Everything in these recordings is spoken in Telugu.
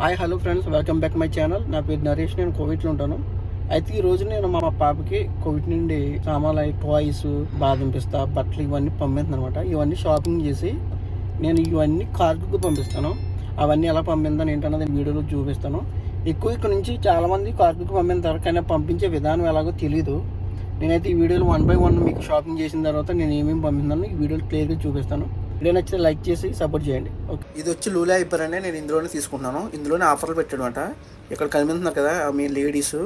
Hi hello friends welcome back my channel నా పేరు నరేష్. నేను కోవిడ్లో ఉంటాను. అయితే ఈ రోజు నేను మా పాపకి కోవిడ్ నుండి సామాన్లు టాయిస్ టాయ్స్ బాదం పిస్తా బట్టలు ఇవన్నీ పంపిస్తాను అనమాట ఇవన్నీ షాపింగ్ చేసి నేను ఇవన్నీ కార్డుకు పంపిస్తాను. అవన్నీ ఎలా పంపిందని ఏంటన్నది వీడియోలో చూపిస్తాను. ఎక్కువ ఇక్కడ నుంచి చాలామంది కార్డుకు పంపిస్తారు కానీ పంపించే విధానం ఎలాగో తెలియదు నేనైతే ఈ వీడియోలో వన్ బై వన్ మీకు షాపింగ్ చేసిన తర్వాత నేను ఏమేమి పంపిందాను ఈ వీడియోలు క్లియర్గా చూపిస్తాను. వీడియో నచ్చితే లైక్ చేసి సపోర్ట్ చేయండి. ఓకే. ఇది వచ్చి లూలా అయిపోయారనే నేను ఇందులోనే తీసుకుంటున్నాను. ఇందులోనే ఆఫర్లు పెట్టాడు ఇక్కడ కనిపిస్తున్నారు కదా మీ లేడీస్.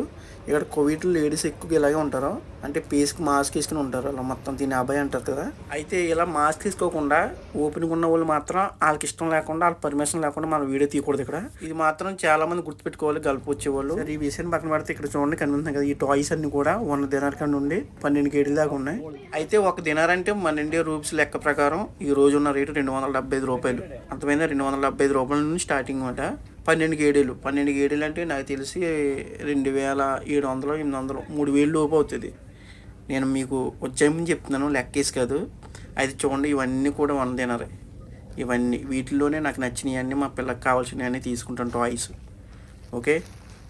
ఇక్కడ కోవిడ్ లేడీస్ ఎక్కువ ఇలాగే ఉంటారు. అంటే పేస్కి మాస్క్ వేసుకుని ఉంటారు అలా మొత్తం. దీని అబ్బాయి అంటారు కదా. అయితే ఇలా మాస్క్ తీసుకోకుండా ఓపెన్గా ఉన్న వాళ్ళు మాత్రం వాళ్ళకి ఇష్టం లేకుండా వాళ్ళ పర్మిషన్ లేకుండా మనం వీడియో తీయకూడదు ఇక్కడ. ఇది మాత్రం చాలా మంది గుర్తుపెట్టుకోవాలి గల్పు వచ్చేవాళ్ళు. ఈ విషయాన్ని పక్కన పెడితే ఇక్కడ చూడండి కనిపిస్తుంది కదా ఈ టాయ్స్ అన్ని కూడా వన్ దినార్ కాడ ఉండి పన్నెండు కేడీల దాకా ఉన్నాయి. అయితే ఒక దినార్ అంటే మన ఇండియా రూపీస్ లెక్క ప్రకారం ఈ రోజు ఉన్న రేటు రెండు వందల డెబ్బై ఐదు రూపాయలు. అర్థమైందా? రెండు వందల డెబ్బై ఐదు రూపాయల నుంచి స్టార్టింగ్ అనమాట పన్నెండు గేడీలు పన్నెండు గేడీలు అంటే నాకు తెలిసి రెండు వేల ఏడు వందలు ఎనిమిది వందలు మూడు వేలు లోపు అవుతుంది. నేను మీకు వచ్చామని చెప్తున్నాను లెక్కేసి కాదు. అయితే చూడండి ఇవన్నీ కూడా వన్ తినరు. ఇవన్నీ వీటిల్లోనే నాకు నచ్చినవి అన్నీ మా పిల్లకి కావాల్సినవి అన్నీ తీసుకుంటాను టాయ్స్. ఓకే?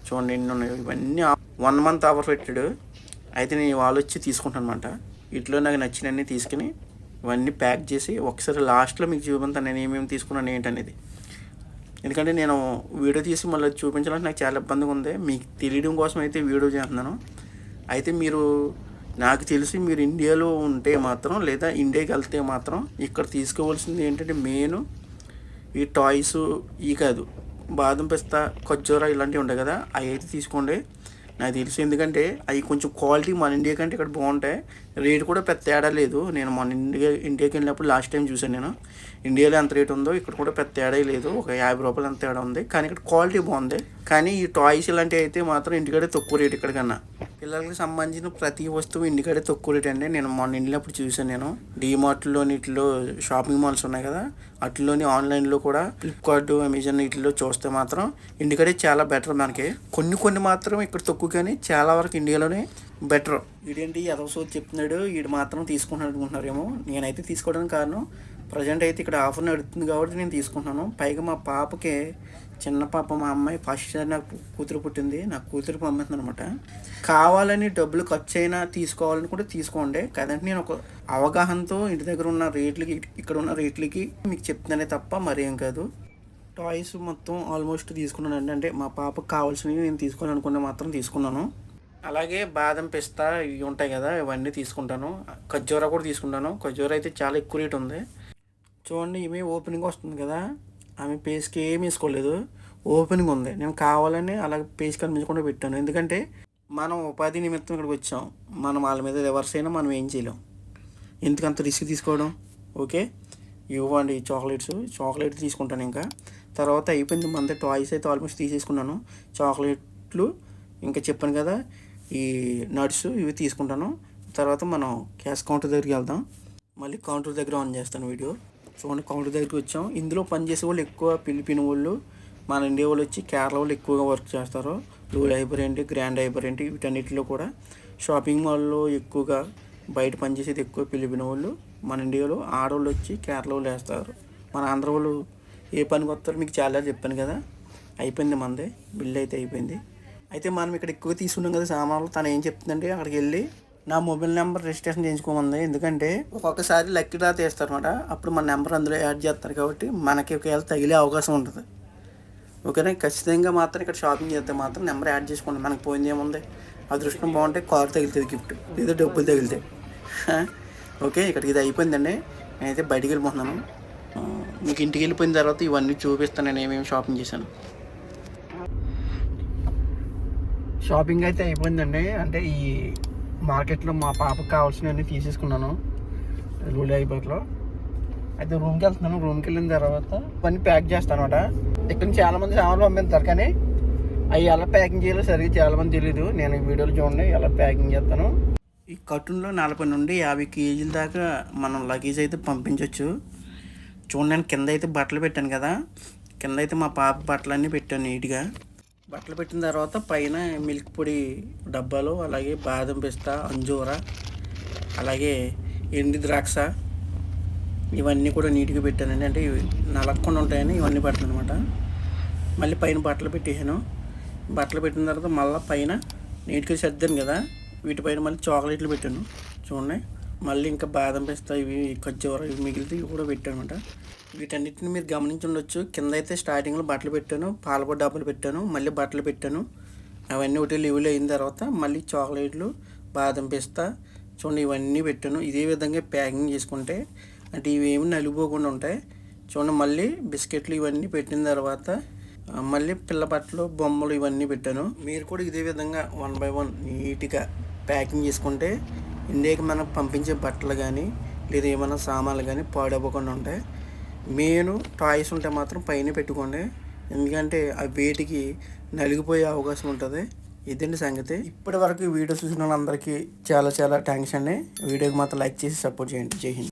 చూడండి ఎన్ని ఉన్నాయి ఇవన్నీ వన్ మంత్ ఆఫర్ పెట్టాడు. అయితే నేను వాళ్ళు వచ్చి తీసుకుంటాను అనమాట వీటిలో నాకు నచ్చినవన్నీ తీసుకుని ఇవన్నీ ప్యాక్ చేసి ఒకసారి లాస్ట్లో మీకు చూపిస్తాను నేను ఏమేమి తీసుకున్నాను ఏంటనేది. ఎందుకంటే నేను వీడియో తీసి మళ్ళీ చూపించాలంటే నాకు చాలా ఇబ్బందిగా ఉంది. మీకు తెలియడం కోసం అయితే వీడియో చేస్తున్నాను. అయితే మీరు నాకు తెలిసి మీరు ఇండియాలో ఉంటే మాత్రం లేదా ఇండియాకి వెళ్తే మాత్రం ఇక్కడ తీసుకోవాల్సింది ఏంటంటే మెయిన్ ఈ టాయ్స్ ఈ కాదు. బాదం పిస్తా ఖర్జూరా ఇలాంటివి ఉంటాయి కదా అవి అయితే తీసుకోండి. నాకు తెలిసి. ఎందుకంటే అవి కొంచెం క్వాలిటీ మన ఇండియా కంటే ఇక్కడ బాగుంటాయి. రేట్ కూడా పెద్ద తేడా లేదు. నేను మన ఇండియా ఇండియాకి వెళ్ళినప్పుడు లాస్ట్ టైం చూసాను నేను. ఇండియాలో ఎంత రేట్ ఉందో ఇక్కడ కూడా పెద్ద తేడా లేదు. ఒక యాభై రూపాయలు అంత తేడా ఉంది. కానీ ఇక్కడ క్వాలిటీ బాగుంది. కానీ ఈ టాయ్స్ ఇలాంటివి అయితే మాత్రం ఇంటికాడే తక్కువ రేట్ ఇక్కడ కన్నా. పిల్లలకి సంబంధించిన ప్రతి వస్తువు ఇంటికాడే తక్కువ రేట్ అండి నేను మొన్న వెళ్ళినప్పుడు చూసాను నేను. డీమార్ట్లో వీటిలో షాపింగ్ మాల్స్ ఉన్నాయి కదా. అట్లోని ఆన్లైన్లో కూడా ఫ్లిప్కార్ట్ అమెజాన్ వీటిలో చూస్తే మాత్రం ఇంటికాడే చాలా బెటర్ మనకి. కొన్ని కొన్ని మాత్రం ఇక్కడ తక్కువ కానీ చాలా వరకు ఇండియాలోనే బెటర్. వీడేంటి ఎదవసో చెప్తున్నాడు వీడు మాత్రం తీసుకుంటున్నాడు అనుకుంటున్నారేమో. నేనైతే తీసుకోవడానికి కారణం ప్రజెంట్ అయితే ఇక్కడ ఆఫర్ నడుతుంది కాబట్టి నేను తీసుకుంటున్నాను. పైగా మా పాపకి చిన్న పాప మా అమ్మాయి ఫస్ట్ నాకు కూతురు పుట్టింది నాకు కూతురు పంపిస్తుంది అనమాట కావాలని డబ్బులు ఖర్చు అయినా తీసుకోవాలని కూడా తీసుకోండి. కదంటే నేను ఒక అవగాహనతో ఇంటి దగ్గర ఉన్న రేట్లకి ఇక్కడ ఉన్న రేట్లకి మీకు చెప్తున్నానే తప్ప మరేం కాదు. టాయ్స్ మొత్తం ఆల్మోస్ట్ తీసుకున్నాను అంటే మా పాపకు కావాల్సినవి నేను తీసుకోవాలి మాత్రం తీసుకున్నాను. అలాగే బాదం పిస్తా ఇవి ఉంటాయి కదా ఇవన్నీ తీసుకుంటాను. ఖర్జూరా కూడా తీసుకుంటాను. ఖర్జూర అయితే చాలా ఎక్కువ రేట్ ఉంది. చూడండి ఈమె ఓపెనింగ్ వస్తుంది కదా. ఆమె పేస్కి ఏమి వేసుకోలేదు. ఓపెనింగ్ ఉంది. నేను కావాలని అలా పేస్ కనిపించకుండా పెట్టాను. ఎందుకంటే మనం ఉపాధి నిమిత్తం ఇక్కడికి వచ్చాం. మనం వాళ్ళ మీద రివర్స్ అయినా మనం ఏం చేయలేం. ఎందుకంత రిస్క్ తీసుకోవడం? ఓకే? ఇవ్వండి చాక్లెట్స్. చాక్లెట్ తీసుకుంటాను ఇంకా. తర్వాత అయిపోయింది మన టాయ్స్ అయితే ఆల్మోస్ట్ తీసేసుకున్నాను. చాక్లెట్లు ఇంకా చెప్పాను కదా ఈ నట్స్ ఇవి తీసుకుంటాను. తర్వాత మనం క్యాష్ కౌంటర్ దగ్గరికి వెళ్దాం. మళ్ళీ కౌంటర్ దగ్గర ఆన్ చేస్తాను వీడియో. చూడండి కౌంటర్ దగ్గరికి వచ్చాం ఇందులో పనిచేసే వాళ్ళు ఎక్కువ ఫిలిపిన్ వాళ్ళు మన ఇండియా వాళ్ళు వచ్చి కేరళ వాళ్ళు ఎక్కువగా వర్క్ చేస్తారు. లూల్ హైబర్ ఏంటి గ్రాండ్ హైబర్ ఏంటి వీటన్నిటిలో కూడా. షాపింగ్ మాల్లో ఎక్కువగా బయట పనిచేసేది ఎక్కువ ఫిలిపిన్ వాళ్ళు మన ఇండియాలో ఆడవాళ్ళు వచ్చి కేరళ వాళ్ళు వేస్తారు. మన ఆంధ్ర వాళ్ళు ఏ పనికి వస్తారో మీకు చాలా చెప్పాను కదా. అయిపోయింది మనదే బిల్ అయితే అయిపోయింది. అయితే మనం ఇక్కడ ఎక్కువ తీసుకున్నాం కదా సామాన్లు. తను ఏం చెప్తుందంటే అక్కడికి వెళ్ళి నా మొబైల్ నెంబర్ రిజిస్ట్రేషన్ చేయించుకోమంది. ఎందుకంటే ఒక్కొక్కసారి లక్కీ డ్రా తీస్తారనమాట అప్పుడు మన నెంబర్ అందులో యాడ్ చేస్తారు కాబట్టి మనకి ఒకవేళ తగిలే అవకాశం ఉంటుంది. ఓకేనా? ఖచ్చితంగా మాత్రం ఇక్కడ షాపింగ్ చేస్తే మాత్రం నెంబర్ యాడ్ చేసుకోండి. మనకు పోయింది ఏముంది? అదృష్టం బాగుంటే కారు తగిలితే గిఫ్ట్ లేదా డబ్బులు తగిలితే. ఓకే ఇక్కడికి ఇది అయిపోయిందండి. నేనైతే బయటికి వెళ్ళిపోతున్నాను. మీకు ఇంటికి వెళ్ళిపోయిన తర్వాత ఇవన్నీ చూపిస్తాను. నేను ఏమేమి షాపింగ్ చేశాను. షాపింగ్ అయితే అయిపోయిందండి. అంటే ఈ మార్కెట్లో మా పాపకు కావాల్సినవన్నీ తీసేసుకున్నాను. రూల్ అయిపోట్లో అయితే రూమ్కి వెళ్తున్నాను. రూమ్కి వెళ్ళిన తర్వాత పని ప్యాక్ చేస్తాను అనమాట ఇక్కడ నుంచి చాలా మంది సామాన్లు పంపిస్తారు కానీ అవి ఎలా ప్యాకింగ్ చేయాలో సరిగ్గా చాలా మంది తెలియదు నేను వీడియోలు చూడండి ఎలా ప్యాకింగ్ చేస్తాను. ఈ కర్టూన్లో నలభై నుండి యాభై కేజీల దాకా మనం లగేజ్ అయితే పంపించవచ్చు చూడండి నేను కింద అయితే బట్టలు పెట్టాను కదా. కింద అయితే మా పాప బట్టలన్నీ పెట్టాను నీట్గా. బట్టలు పెట్టిన తర్వాత పైన మిల్క్ పొడి డబ్బాలు అలాగే బాదం పిస్తా అంజూర అలాగే ఎండి ద్రాక్ష ఇవన్నీ కూడా నీట్గా పెట్టానండి. అంటే ఇవి ఉంటాయని ఇవన్నీ పెడతాను అనమాట మళ్ళీ పైన బట్టలు పెట్టేసాను బట్టలు పెట్టిన తర్వాత మళ్ళీ పైన నీట్గా సర్దాను కదా. వీటిపైన మళ్ళీ చాక్లెట్లు పెట్టాను. చూడండి. మళ్ళీ ఇంకా బాదం పిస్తా ఇవి ఖర్జూర ఇవి మిగిలితే ఇవి కూడా పెట్టాను అనమాట వీటన్నిటిని మీరు గమనించి ఉండొచ్చు. కింద అయితే స్టార్టింగ్లో బట్టలు పెట్టాను పాలపొడి డబ్బులు పెట్టాను మళ్ళీ బట్టలు పెట్టాను. అవన్నీ ఒకటి లీవ్లు అయిన తర్వాత మళ్ళీ చాక్లెట్లు బాదం పిస్తా చూడండి ఇవన్నీ పెట్టాను. ఇదే విధంగా ప్యాకింగ్ చేసుకుంటే అంటే ఇవి ఏమి నలిగిపోకుండా ఉంటాయి. చూడండి మళ్ళీ బిస్కెట్లు ఇవన్నీ పెట్టిన తర్వాత మళ్ళీ పిల్ల బట్టలు బొమ్మలు ఇవన్నీ పెట్టాను. మీరు కూడా ఇదే విధంగా వన్ బై వన్ నీట్గా ప్యాకింగ్ చేసుకుంటే ఇండియాకి మనం పంపించే బట్టలు కానీ లేదా ఏమైనా సామాన్లు కానీ పాడవ్వకుండా ఉంటాయి మెయిన్ టాయ్స్ ఉంటే మాత్రం పైన పెట్టుకోండి. ఎందుకంటే ఆ వేటికి నలిగిపోయే అవకాశం ఉంటుంది. ఇదండి సంగతి. ఇప్పటి వరకు వీడియో చూసిన వాళ్ళందరికీ చాలా చాలా థ్యాంక్స్ అండి. వీడియోకి మాత్రం లైక్ చేసి సపోర్ట్ చేయండి. జై హింద్.